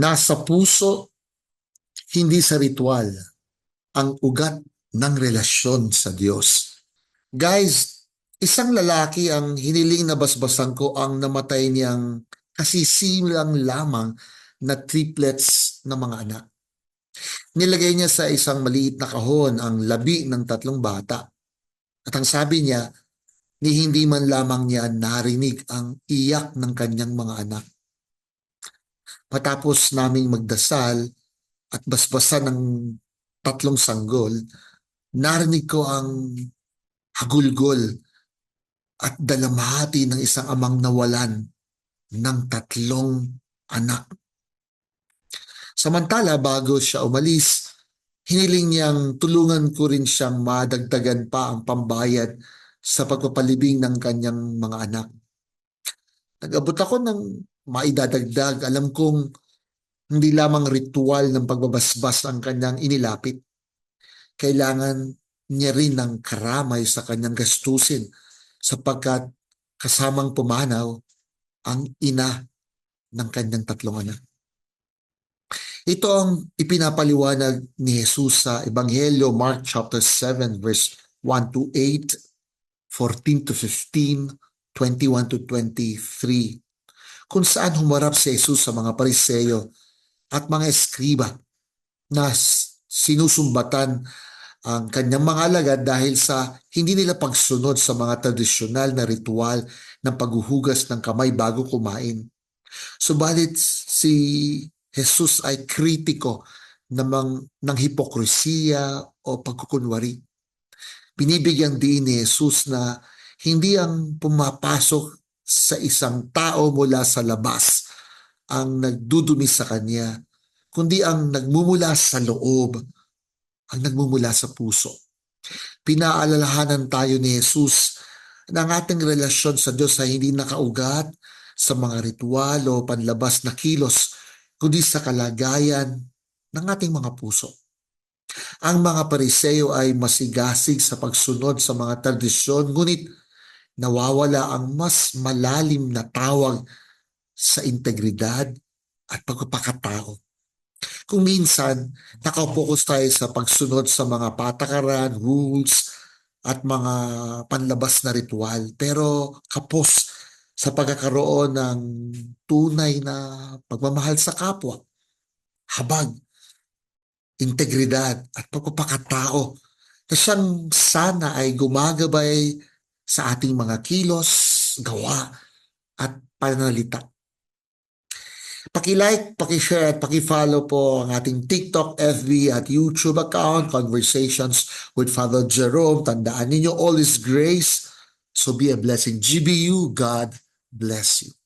Nasa puso, hindi sa ritual, ang ugat ng relasyon sa Diyos. Guys, isang lalaki ang hiniling na basbasan ko ang namatay niyang kasisilang lamang na triplets na mga anak. Nilagay niya sa isang maliit na kahon ang labi ng tatlong bata. At ang sabi niya, ni hindi man lamang niya narinig ang iyak ng kanyang mga anak. Matapos naming magdasal at basbasan ng tatlong sanggol, narinig ko ang hagulgol at dalamhati ng isang amang nawalan ng tatlong anak. Samantala, bago siya umalis, hiniling niyang tulungan ko rin siyang madagdagan pa ang pambayad sa pagpapalibing ng kanyang mga anak. Nag-abot ako ng maidadagdag. Alam kong hindi lamang ritual ng pagbabasbas ang kanyang inilapit. Kailangan niya rin ng karamay sa kanyang gastusin sapagkat kasamang pumanaw ang ina ng kanyang tatlong anak. Ito ang ipinapaliwanag ni Jesus sa Ebanghelyo Mark chapter 7 verse 1 to 8, 14 to 15, 21 to 23 kung saan humarap si Jesus sa mga pariseyo at mga eskriba na sinusumbatan ang kanyang mga alagad dahil sa hindi nila pagsunod sa mga tradisyonal na ritual ng paghuhugas ng kamay bago kumain. Subalit si Jesus ay kritiko namang ng hipokresiya o pagkukunwari. Binibigyan din ni Jesus na hindi ang pumapasok sa isang tao mula sa labas ang nagdudumi sa kanya, kundi ang nagmumula sa loob, ang nagmumula sa puso. Pinaalalahanan tayo ni Jesus na ang ating relasyon sa Diyos ay hindi nakaugat sa mga ritual o panlabas na kilos, kundi sa kalagayan ng ating mga puso. Ang mga pariseo ay masigasig sa pagsunod sa mga tradisyon, ngunit nawawala ang mas malalim na tawag sa integridad at pagpapakatao. Kung minsan, nakapokus tayo sa pagsunod sa mga patakaran, rules, at mga panlabas na ritual. Pero kapos sa pagkakaroon ng tunay na pagmamahal sa kapwa, habag, integridad, at pagpapakatao na siyang sana ay gumagabay sa ating mga kilos, gawa, at panalita. Paki-like, paki-share, at paki-follow po ang ating TikTok, FB at YouTube account, Conversations with Father Jerome. Tandaan ninyo, all is grace. So be a blessing. GBU, God bless you.